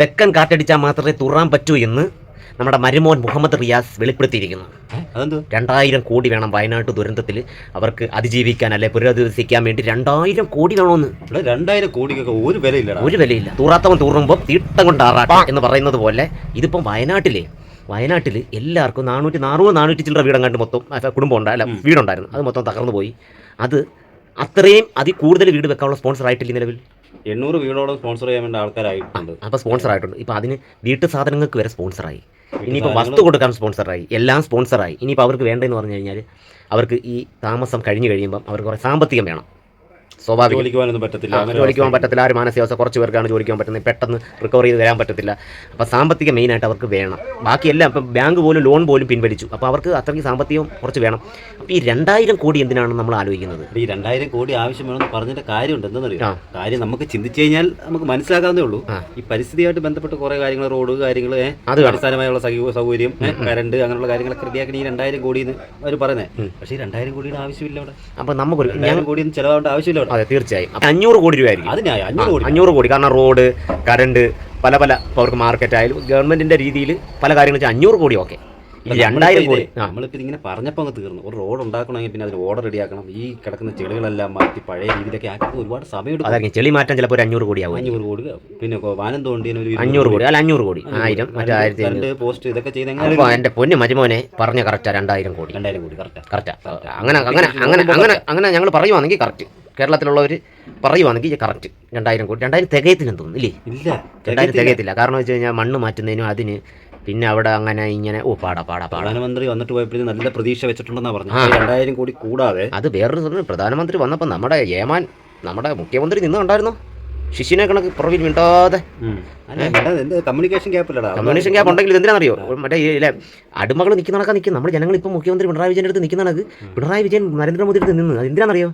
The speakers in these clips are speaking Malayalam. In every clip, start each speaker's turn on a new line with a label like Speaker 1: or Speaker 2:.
Speaker 1: തെക്കൻ കാറ്റടിച്ചാൽ മാത്രമേ തുറാൻ പറ്റൂ എന്ന് നമ്മുടെ മരുമോൻ മുഹമ്മദ് റിയാസ് വെളിപ്പെടുത്തിയിരിക്കുന്നു. രണ്ടായിരം കോടി വേണം വയനാട്ട് ദുരന്തത്തിൽ അവർക്ക് അതിജീവിക്കാൻ അല്ലെ പുനരധിവസിക്കാൻ വേണ്ടി രണ്ടായിരം കോടി വേണമെന്ന്
Speaker 2: രണ്ടായിരം കോടിക്കൊക്കെ ഒരു വിലയില്ല
Speaker 1: ഒരു വിലയില്ല. തൂറാത്തവൻ തൂറുമ്പോൾ തീട്ടം കൊണ്ട് ആറാട്ടം എന്ന് പറയുന്നത് പോലെ ഇതിപ്പം വയനാട്ടിലെ വയനാട്ടിൽ എല്ലാവർക്കും നാനൂറ്റി നാനൂറ് നാനൂറ്റി ചില്ലറ വീടങ്ങാണ്ട് മൊത്തം കുടുംബം ഉണ്ടായി വീടുണ്ടായിരുന്നു. അത് മൊത്തം തകർന്നു പോയി. അത് അത്രയും അതിൽ കൂടുതൽ വീട് വെക്കാനുള്ള സ്പോൺസർ ആയിട്ടില്ല നിലവിൽ?
Speaker 2: എണ്ണൂറ് വീടോളം സ്പോൺസർ ചെയ്യാൻ വേണ്ട ആൾക്കാരായിട്ടുണ്ട്
Speaker 1: അപ്പോൾ സ്പോൺസർ ആയിട്ടുണ്ട്. ഇപ്പോൾ അതിന് വീട്ടു സാധനങ്ങൾക്ക് വരെ സ്പോൺസറായി. ഇനിയിപ്പോൾ വസ്തു കൊടുക്കാൻ സ്പോൺസറായി. എല്ലാം സ്പോൺസറായി. ഇനിയിപ്പോൾ അവർക്ക് വേണ്ടതെന്ന് പറഞ്ഞു കഴിഞ്ഞാൽ അവർക്ക് ഈ താമസം കഴിഞ്ഞ് കഴിയുമ്പം അവർക്ക് കുറേ സാമ്പത്തികം വേണം. സ്വാഭാവികം.
Speaker 2: ജോലിക്ക് പോകാനൊന്നും പറ്റത്തില്ല.
Speaker 1: ജോലിക്ക് പോകാൻ പറ്റത്തില്ല. ഒരു മാനസികാവസ്ഥ കുറച്ച് പേർക്കാണ് ജോലിക്ക് പോകാൻ പറ്റുന്നത്. പെട്ടെന്ന് റിക്കവർ ചെയ്ത് വരാൻ പറ്റത്തില്ല. അപ്പോൾ സാമ്പത്തികം മെയിനായിട്ട് അവർക്ക് വേണം. ബാക്കിയെല്ലാം ഇപ്പം ബാങ്ക് പോലും ലോൺ പോലും പിൻവലിച്ചു. അപ്പോൾ അവർക്ക് അത്രയ്ക്ക് സാമ്പത്തികം കുറച്ച് വേണം. അപ്പോൾ ഈ രണ്ടായിരം കോടി എന്തിനാണ് നമ്മൾ ആലോചിക്കുന്നത്?
Speaker 2: ഈ രണ്ടായിരം കോടി ആവശ്യം വേണമെന്ന് പറഞ്ഞിട്ട് കാര്യമുണ്ട്. എന്തെന്നറിയോ. കാര്യം നമുക്ക് ചിന്തിച്ചു കഴിഞ്ഞാൽ നമുക്ക് മനസ്സിലാക്കാവുന്നേ ഉള്ളൂ. ഈ പരിസ്ഥിതിയായിട്ട് ബന്ധപ്പെട്ട് കുറേ കാര്യങ്ങൾ റോഡ് കാര്യങ്ങൾ
Speaker 1: അത്.
Speaker 2: അടിസ്ഥാനമായുള്ള സൗകര്യം കരണ്ട് അങ്ങനെയുള്ള കാര്യങ്ങളൊക്കെ റെഡിയാക്കി ഈ രണ്ടായിരം കോടി എന്ന് അവർ പറയുന്നത് പക്ഷേ ഈ രണ്ടായിരം കോടിയുടെ ആവശ്യമില്ല അവിടെ.
Speaker 1: അപ്പോൾ
Speaker 2: നമുക്ക് കോടി ചിലവാകേണ്ട ആവശ്യമില്ല
Speaker 1: അതെ തീർച്ചയായും. അഞ്ഞൂറ് കോടി രൂപയായിരിക്കും.
Speaker 2: അത് ന്യായം. അഞ്ഞൂറ് കോടി.
Speaker 1: അഞ്ഞൂറ് കോടി. കാരണം റോഡ് കറണ്ട് പല പല ഇപ്പോൾ അവർക്ക് മാർക്കറ്റ് ആയാലും ഗവൺമെന്റിന്റെ രീതിയിൽ പല കാര്യങ്ങൾ വെച്ചാൽ അഞ്ഞൂറ് കോടി ഓക്കെ. രണ്ടായിരം കോടി.
Speaker 2: നമ്മളിപ്പോൾ ഇങ്ങനെ പറഞ്ഞപ്പോൾ അങ്ങ് തീർന്നു. ഒരു റോഡ് ഉണ്ടാക്കണമെങ്കിൽ പിന്നെ അതിന് ഓർഡർ റെഡിയാക്കണം ഈ കിടക്കുന്ന ചെളികളെല്ലാം മാറ്റി പഴയ രീതിയിലൊക്കെ ആക്കി ഒരുപാട് സമയം എടുക്കും.
Speaker 1: അതായിരിക്കും ചെളി മാറ്റാൻ ചിലപ്പോൾ ഒരു അഞ്ഞൂറ് കോടി ആവും
Speaker 2: അഞ്ഞൂറ് കോടി. പിന്നെ വാനം തോണ്ടി ഒരു
Speaker 1: അഞ്ഞൂറ് കോടി. അല്ല അഞ്ഞൂറ് കോടി. ആയിരം മറ്റേ ആയിരത്തി
Speaker 2: പോസ്റ്റ് ഇതൊക്കെ ചെയ്ത് എന്റെ
Speaker 1: പൊന്ന് എന്റെ പൊന്നു മരുമോനെ പറഞ്ഞ കറക്റ്റാ രണ്ടായിരം കോടി.
Speaker 2: രണ്ടായിരം കോടി കറക്റ്റ്
Speaker 1: കറക്റ്റാ അങ്ങനെ അങ്ങനെ അങ്ങനെ അങ്ങനെ അങ്ങനെ ഞങ്ങൾ പറയുവാണെങ്കിൽ കറക്റ്റ് കേരളത്തിലുള്ളവർ പറയുവാണെങ്കിൽ കറക്റ്റ് രണ്ടായിരം കോടി രണ്ടായിരം തികയത്തില്ലെന്ന് തോന്നുന്നു ഇല്ലേ?
Speaker 2: ഇല്ല
Speaker 1: രണ്ടായിരം തികയത്തില്ല. കാരണം വെച്ച് കഴിഞ്ഞാൽ മണ്ണ് മാറ്റുന്നതിനും അതിന് പിന്നെ അവിടെ അങ്ങനെ ഇങ്ങനെ ഓ പാടാ പാടാ
Speaker 2: പ്രധാനമന്ത്രി വന്നിട്ട് പോയപ്പോഴും നല്ല പ്രതീക്ഷ വെച്ചിട്ടുണ്ടെന്ന് പറഞ്ഞു രണ്ടായിരം കോടി കൂടാതെ
Speaker 1: അത് വേറൊരു സാധനം പ്രധാനമന്ത്രി വന്നപ്പോൾ നമ്മുടെ ഏമാൻ നമ്മുടെ മുഖ്യമന്ത്രി നിന്ന് കണ്ടായിരുന്നു ശിശുവിനെ കണക്ക് പുറകിൽ മിണ്ടാതെ.
Speaker 2: ഇവിടെ എന്ത് കമ്മ്യൂണിക്കേഷൻ ഗ്യാപ്പ് ഇല്ലടാ.
Speaker 1: കമ്മ്യൂണിഷൻ ഗ്യാപ്പ് ഉണ്ടെങ്കിൽ എന്തിനാണെന്നറിയോ? മറ്റേ ഇല്ലേ അടിമകൾ നിൽക്കുന്ന കണക്കാ നിൽക്കും നമ്മുടെ ജനങ്ങൾ ഇപ്പോൾ മുഖ്യമന്ത്രി പിണറായി വിജയന്റെ അടുത്ത് നിൽക്കുന്ന കണക്ക് പിണറായി വിജയൻ നരേന്ദ്രമോദിയുടെ അടുത്ത് നിന്ന്. അത് എന്തിനാണെന്നറിയോ?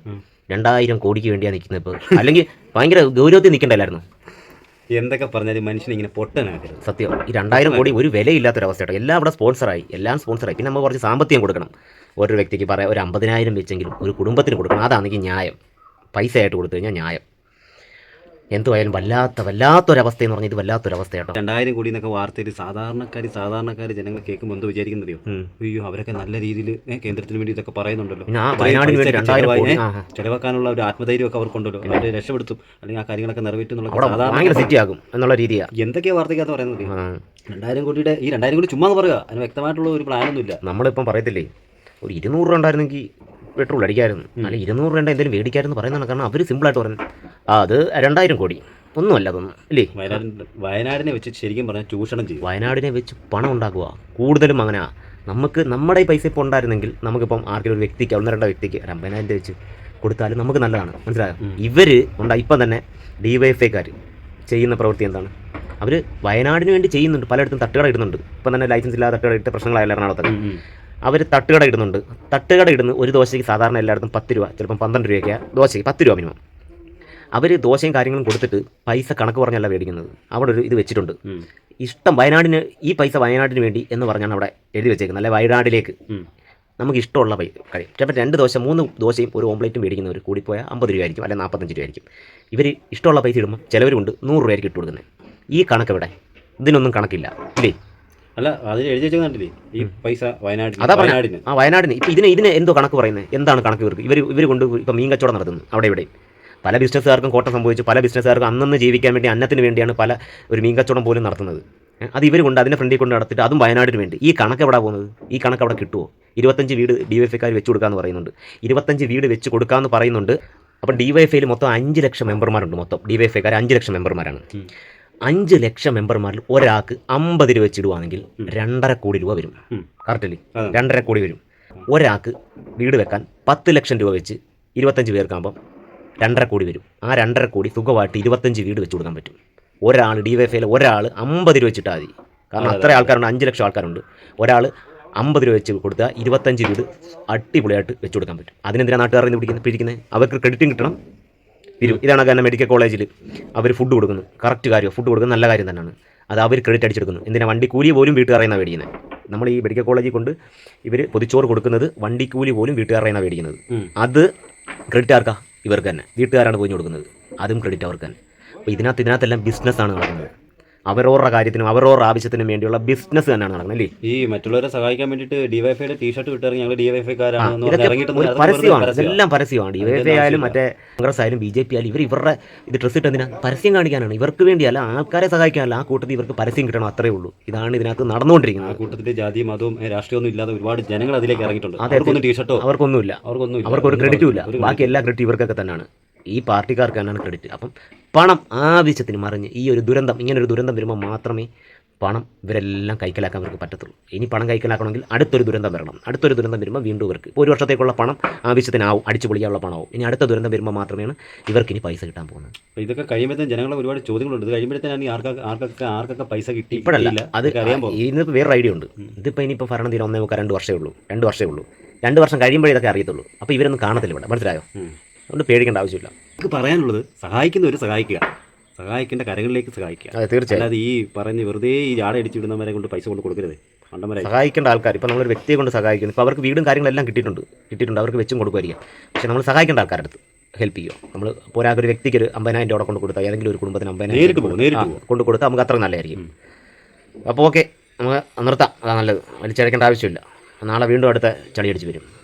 Speaker 1: രണ്ടായിരം കോടിക്ക് വേണ്ടിയാ നിൽക്കുന്നത് ഇപ്പോൾ അല്ലെങ്കിൽ ഭയങ്കര ഗൗരവത്തിൽ നിൽക്കണ്ടല്ലായിരുന്നു
Speaker 2: എന്തൊക്കെ പറഞ്ഞാലും മനുഷ്യൻ ഇങ്ങനെ പൊട്ടനാക്കരുത്.
Speaker 1: സത്യം. ഈ രണ്ടായിരം കോടി ഒരു വിലയില്ലാത്തൊരവസ്ഥയാണ് എല്ലാം ഇവിടെ സ്പോൺസറായി. എല്ലാം സ്പോൺസറായി. പിന്നെ നമ്മൾ കുറച്ച് സാമ്പത്തികം കൊടുക്കണം. ഓരോ വ്യക്തിക്ക് പറയാം ഒരു അമ്പതിനായിരം വെച്ചെങ്കിലും ഒരു കുടുംബത്തിന് കൊടുക്കണം. അതാണെങ്കിൽ ന്യായം. പൈസ ആയിട്ട് കൊടുത്തു കഴിഞ്ഞാൽ ന്യായം. എന്തുമായാലും വല്ലാത്ത വല്ലാത്തൊരവസ്ഥ എന്ന് പറഞ്ഞാൽ ഇത് വല്ലാത്തൊരവസ്ഥ കേട്ടോ
Speaker 2: രണ്ടായിരം കോടി എന്നൊക്കെ വാർത്തയിൽ സാധാരണക്കാർ സാധാരണക്കാർ ജനങ്ങൾ കേൾക്കുമ്പോൾ എന്ത്
Speaker 1: വിചാരിക്കുന്നതോ.
Speaker 2: അയ്യോ അവരൊക്കെ നല്ല രീതിയിൽ കേന്ദ്രത്തിന് വേണ്ടി ഇതൊക്കെ പറയുന്നുണ്ടല്ലോ. ചെലവാക്കാനുള്ള ഒരു ആത്മധൈര്യം ഒക്കെ അവർക്കുണ്ടല്ലോ അവരെ രക്ഷപ്പെടുത്തും. അല്ലെങ്കിൽ ആ കാര്യങ്ങളൊക്കെ നിറവേറ്റും എന്നുള്ള
Speaker 1: അവിടെ
Speaker 2: സാധാരണ
Speaker 1: ഭയങ്കര സിറ്റി ആകും എന്നുള്ള രീതിയാണ്
Speaker 2: എന്തൊക്കെയാ വാർത്തയ്ക്കകത്ത് പറയുന്നത് രണ്ടായിരം കോടിയുടെ ഈ രണ്ടായിരം കോടി ചുമ്മാ പറയുക. അതിന് വ്യക്തമായിട്ടുള്ള ഒരു പ്ലാനൊന്നും ഇല്ല
Speaker 1: നമ്മളിപ്പം പറയത്തില്ലേ ഒരു ഇരുന്നൂറ് രൂപ ഉണ്ടായിരുന്നെങ്കിൽ പെട്രോൾ അടിക്കായിരുന്നു. അല്ല ഇരുന്നൂറ് രൂപ എന്തെങ്കിലും മേടിക്കായിരുന്നു പറയുന്നതാണ്. കാരണം അവർ സിമ്പിളായിട്ട് പറഞ്ഞു ആ അത് രണ്ടായിരം കോടി. ഒന്നുമല്ല അതൊന്നും. ഇല്ലേ?
Speaker 2: വയനാടിന് വയനാടിനെ വെച്ച് ശരിക്കും പറഞ്ഞാൽ ചൂഷണം ചെയ്യും.
Speaker 1: വയനാടിനെ വെച്ച് പണം ഉണ്ടാക്കുക കൂടുതലും അങ്ങനെ. നമുക്ക് നമ്മുടെ ഈ പൈസ ഇപ്പോൾ ഉണ്ടായിരുന്നെങ്കിൽ നമുക്കിപ്പം ആർക്കെങ്കിലും ഒരു വ്യക്തിക്ക് ഒന്ന് രണ്ടോ വ്യക്തിക്ക് ഒരു അമ്പതിനായിരം രൂപ വെച്ച് കൊടുത്താലും നമുക്ക് നല്ലതാണ്. മനസ്സിലായോ? ഇവർ ഉണ്ടാ ഇപ്പം തന്നെ ഡിവൈഎഫ്ഐക്കാർ ചെയ്യുന്ന പ്രവൃത്തി എന്താണ്? അവർ വയനാടിന് വേണ്ടി ചെയ്യുന്നുണ്ട് പലയിടത്തും തട്ടുകട ഇടുന്നുണ്ട്. ഇപ്പം തന്നെ ലൈസൻസ് ഇല്ലാതെ തട്ടുകട ഇട്ട പ്രശ്നങ്ങളായാലും എറണാകുളത്ത് അവർ തട്ടുകട ഇടുന്നുണ്ട്. തട്ടുകട ഇടുന്ന ഒരു ദോശയ്ക്ക് സാധാരണ എല്ലായിടത്തും പത്ത് രൂപ ചിലപ്പം പന്ത്രണ്ട് രൂപയ്ക്കാണ് ദോശയ്ക്ക് പത്ത് രൂപ മിനിമം അവർ ദോശയും കാര്യങ്ങളും കൊടുത്തിട്ട് പൈസ കണക്ക് പറഞ്ഞല്ല മേടിക്കുന്നത്. അവിടെ ഒരു ഇത് വെച്ചിട്ടുണ്ട്. ഇഷ്ടം വയനാടിന് ഈ പൈസ വയനാടിന് വേണ്ടി എന്ന് പറഞ്ഞാണ് അവിടെ എഴുതി വെച്ചേക്കുന്നത്. അല്ലെ വയനാടിലേക്ക്. നമുക്ക് ഇഷ്ടമുള്ള പൈ കഴിയും ചിലപ്പോൾ രണ്ട് ദോശ മൂന്ന് ദോശയും ഒരു ഓംപ്ലേറ്റും മേടിക്കുന്നവർ കൂടിപ്പോയാൽ അമ്പത് രൂപയായിരിക്കും അല്ലെങ്കിൽ നാൽപ്പത്തഞ്ച് രൂപയായിരിക്കും. ഇവർ ഇഷ്ടമുള്ള പൈസ ഇടുമ്പോൾ ചിലവരുണ്ട് നൂറ് രൂപയായിരിക്കും ഇട്ട് കൊടുക്കുന്നത്. ഈ കണക്ക് ഇവിടെ. ഇതിനൊന്നും കണക്കില്ല. ഇല്ലേ?
Speaker 2: അല്ല അത് എഴുതി വെച്ചാൽ കണ്ടില്ലേ? ഈ പൈസ
Speaker 1: പറഞ്ഞ.
Speaker 2: വയനാടിന്.
Speaker 1: ആ വയനാടിന്. ഇപ്പം ഇതിന് ഇതിന് എന്തോ കണക്ക് പറയുന്നത് എന്താണ് കണക്ക് ഇവർക്ക്? ഇവർ ഇവർ കൊണ്ട് ഇപ്പം മീൻ കച്ചവടം നടത്തുന്നു അവിടെ ഇവിടെ പല ബിസിനസ്സുകാർക്കും കോട്ടം സംഭവിച്ചു. പല ബിസിനസ്സുകാർക്കും അന്നന്ന് ജീവിക്കാൻ വേണ്ടി അന്നത്തിന് വേണ്ടിയാണ് പല ഒരു മീൻ കച്ചവടം പോലും നടത്തുന്നത്. അത് ഇവർ കൊണ്ട് അതിന്റെ ഫ്രണ്ടിൽ കൊണ്ട് നടത്തിയിട്ട് അതും വയനാടിന് വേണ്ടി. ഈ കണക്ക് എവിടെ പോകുന്നത്? ഈ കണക്ക് അവിടെ കിട്ടുമോ ഇരുപത്തഞ്ച് വീട് ഡി വൈ എഫ്ഐക്കാർ വെച്ച് കൊടുക്കാമെന്ന് പറയുന്നുണ്ട്. ഇരുപത്തഞ്ച് വീട് വെച്ച് കൊടുക്കാമെന്ന് പറയുന്നുണ്ട്. അപ്പം ഡി വൈ എഫ് ഐയിൽ മൊത്തം അഞ്ച് ലക്ഷം മെമ്പർമാരുണ്ട് മൊത്തം. ഡി വൈ എഫ് ഐക്കാർ അഞ്ച് ലക്ഷം മെമ്പർമാരാണ്. അഞ്ച് ലക്ഷം മെമ്പർമാരിൽ ഒരാൾക്ക് അമ്പത് രൂപ വെച്ചിടുവാണെങ്കിൽ രണ്ടര കോടി രൂപ വരും. കറക്റ്റല്ലേ? രണ്ടര കോടി വരും. ഒരാൾക്ക് വീട് വെക്കാൻ പത്ത് ലക്ഷം രൂപ വെച്ച് ഇരുപത്തഞ്ച് പേർക്കാകുമ്പം രണ്ടര കോടി വരും. ആ രണ്ടര കോടി സുഖമായിട്ട് ഇരുപത്തഞ്ച് വീട് വെച്ച് കൊടുക്കാൻ പറ്റും. ഒരാൾ ഡി വൈ എഫിൽ ഒരാൾ അമ്പത് രൂപ വെച്ചിട്ടാൽ മതി. കാരണം അത്ര ആൾക്കാരുണ്ട് അഞ്ച് ലക്ഷം ആൾക്കാരുണ്ട്. ഒരാൾ അമ്പത് രൂപ വെച്ച് കൊടുത്താൽ ഇരുപത്തഞ്ച് വീട് അടിപൊളിയായിട്ട് വെച്ച് കൊടുക്കാൻ പറ്റും. അതിനെന്തിനാണ് നാട്ടുകാരെ നിന്ന് പിടിക്കുന്നത് പിടിക്കുന്നത് അവർക്ക് ക്രെഡിറ്റും കിട്ടണം. വരും. ഇതാണ് കാരണം മെഡിക്കൽ കോളേജിൽ അവർ ഫുഡ് കൊടുക്കുന്നു. കറക്റ്റ് കാര്യം ഫുഡ് കൊടുക്കുന്നത് നല്ല കാര്യം തന്നെയാണ്. അത് അവർ ക്രെഡിറ്റ് അടിച്ചെടുക്കുന്നു. എന്തിനാ? വണ്ടി കൂലി പോലും വീട്ടുകാരെ നിന്നാണ് മേടിക്കുന്നത് നമ്മൾ ഈ മെഡിക്കൽ കോളേജിൽ കൊണ്ട് ഇവർ പൊതിച്ചോറ് കൊടുക്കുന്നത് വണ്ടി കൂലി പോലും വീട്ടുകാരെ നിന്നാണ് മേടിക്കുന്നത്? അത് ക്രെഡിറ്റ് ആർക്കാ? ഇവർക്ക് തന്നെ. വീട്ടുകാരാണ് പോയി കൊടുക്കുന്നത്. അതും ക്രെഡിറ്റ് അവർക്ക് തന്നെ. അപ്പോൾ ഇതിനകത്ത് ഇതിനകത്തെല്ലാം ബിസിനസ്സാണ് നടക്കുന്നത്. അവരവരുടെ കാര്യത്തിനും അവരോരുടെ ആവശ്യത്തിനും വേണ്ടിയുള്ള ബിസിനസ് തന്നെയാണ് നടക്കുന്നത് അല്ലേ?
Speaker 2: ഈ മറ്റുള്ളവരെ സഹായിക്കാൻ വേണ്ടിയിട്ട് ഡിവൈഫൈയുടെ ടീഷർട്ട് വിട്ടിറങ്ങി ഞങ്ങൾ
Speaker 1: ആ,
Speaker 2: വെറുതെ
Speaker 1: പരസ്യമാണ്
Speaker 2: പരസ്യമാണ്.
Speaker 1: ഇതെല്ലാം പരസ്യമാണ്. ഡി വൈ എഫ്
Speaker 2: അതിന്റെ
Speaker 1: ആയാലും. മറ്റേ കോൺഗ്രസ് ആയാലും ബി ജെ പി ആയാലും ഇവർ ഇവരുടെ ഇത് ഡ്രസ്സ് ഇട്ട് എന്തിനാ? പരസ്യം കാണിക്കാനാണ്. ഇവർക്ക് വേണ്ടിയല്ല ആൾക്കാരെ സഹായിക്കാനല്ല ആ കൂട്ടത്തിൽ ഇവർക്ക് പരസ്യം കിട്ടണം അത്രേ ഉള്ളൂ. ഇതാണ് ഇതിനകത്ത്
Speaker 2: ആ
Speaker 1: നടന്നുകൊണ്ടിരിക്കുന്നത്
Speaker 2: കൂട്ടത്തിൽ ജാതി മതവും രാഷ്ട്രീയമൊന്നും ഇല്ലാതെ ഒരുപാട് ജനങ്ങൾ അതിലേക്ക് ഇറങ്ങിയിട്ടുണ്ട്. അവർക്കൊന്നും ടീഷർട്ടോ
Speaker 1: അവർക്കൊന്നുമില്ല.
Speaker 2: അവർക്കൊന്നും ഇല്ല.
Speaker 1: അവർക്ക് ഒരു ക്രെഡിറ്റും ഇല്ല. ബാക്കി എല്ലാ ക്രെഡിറ്റും ഇവർക്കൊക്കെ തന്നെയാണ് ഈ പാർട്ടിക്കാർക്ക് തന്നെയാണ് ക്രെഡിറ്റ് അപ്പം പണം ആവശ്യത്തിന് മറിഞ്ഞ് ഈ ഒരു ദുരന്തം ഇങ്ങനെ ഒരു ദുരന്തം വരുമ്പോൾ മാത്രമേ പണം ഇവരെല്ലാം കൈക്കലാക്കാൻ അവർക്ക് പറ്റത്തുള്ളൂ. ഇനി പണം കൈക്കലാക്കണമെങ്കിൽ അടുത്തൊരു ദുരന്തം വരണം. അടുത്തൊരു ദുരന്തം വരുമ്പോൾ വീണ്ടും ഇവർക്ക് ഒരു വർഷത്തേക്കുള്ള പണം ആവശ്യത്തിനാവും അടിച്ചു പൊളിക്കാനുള്ള പണമാവും ഇനി അടുത്ത ദുരന്തം വരുമ്പോൾ മാത്രമേയാണ് ഇവർക്ക് ഇനി പൈസ കിട്ടാൻ പോകുന്നത്.
Speaker 2: ഇതൊക്കെ കഴിയുമ്പോഴത്തേക്കും ജനങ്ങളെ ഒരുപാട് ചോദ്യങ്ങളുണ്ട്. ഇത് കഴിയുമ്പോഴത്തേനാണ് ആർക്കൊക്കെ ആർക്കൊക്കെ ആർക്കൊക്കെ പൈസ കിട്ടി
Speaker 1: ഇപ്പോഴല്ല. അത്
Speaker 2: ഇന്ന്
Speaker 1: ഇന്നിപ്പോൾ വേറെ ഐഡിയ ഉണ്ട്. ഇതിപ്പോൾ ഇനിയിപ്പോൾ ഭരണം തീരെ ഒന്നേ മുക്കാൽ രണ്ട് വർഷമേ ഉള്ളൂ. രണ്ട് വർഷമേ ഉള്ളൂ. രണ്ട് വർഷം കഴിയുമ്പോഴേ ഇതൊക്കെ അറിയത്തുള്ളൂ. അപ്പോൾ ഇവരൊന്നും കാണത്തില്ല ഇവിടെ. മനസ്സിലായോ? അതുകൊണ്ട് പേടിക്കേണ്ട ആവശ്യമില്ല.
Speaker 2: എനിക്ക് പറയാനുള്ളത് സഹായിക്കുന്നവർ സഹായിക്കുക. സഹായിക്കേണ്ട കരങ്ങളിലേക്ക് സഹായിക്കുക.
Speaker 1: അതെ തീർച്ചയായും.
Speaker 2: അല്ലാതെ ഈ പറഞ്ഞ് വെറുതെ ഈ ജാട അടിച്ചിടുന്നവരെ കൊണ്ട് പൈസ കൊണ്ട് കൊടുക്കരുത്. കണ്ടമരെ
Speaker 1: സഹായിക്കേണ്ട ആൾക്കാർ. ഇപ്പോൾ നമ്മളൊരു വ്യക്തിയെ കൊണ്ട് സഹായിക്കുന്നു. ഇപ്പോൾ അവർക്ക് വീടും കാര്യങ്ങളെല്ലാം കിട്ടിയിട്ടുണ്ട്. കിട്ടിയിട്ടുണ്ട്. അവർക്ക് വെച്ചും കൊടുക്കുമായിരിക്കാം. പക്ഷേ നമ്മൾ സഹായിക്കേണ്ട ആൾക്കാരുടെ അടുത്ത് ഹെൽപ്പ് ചെയ്യുക. നമ്മൾ പോരാ ഒരു വ്യക്തിക്ക് ഒരു അമ്പതിനായിരം രൂപ കൊണ്ട് കൊടുത്താൽ ഏതെങ്കിലും ഒരു കുടുംബത്തിന് അമ്പതിനായിരം
Speaker 2: നേരിട്ട് പോകും നേരിട്ട്
Speaker 1: കൊണ്ട് കൊടുത്താൽ നമുക്ക് അത്ര നല്ലതായിരിക്കും. അപ്പോൾ ഓക്കെ നമുക്ക് നിർത്താം. അതാണ് നല്ലത്. വലിച്ചടയ്ക്കേണ്ട ആവശ്യമില്ല. നാളെ വീണ്ടും അടുത്ത ചളി അടിച്ച് വരും.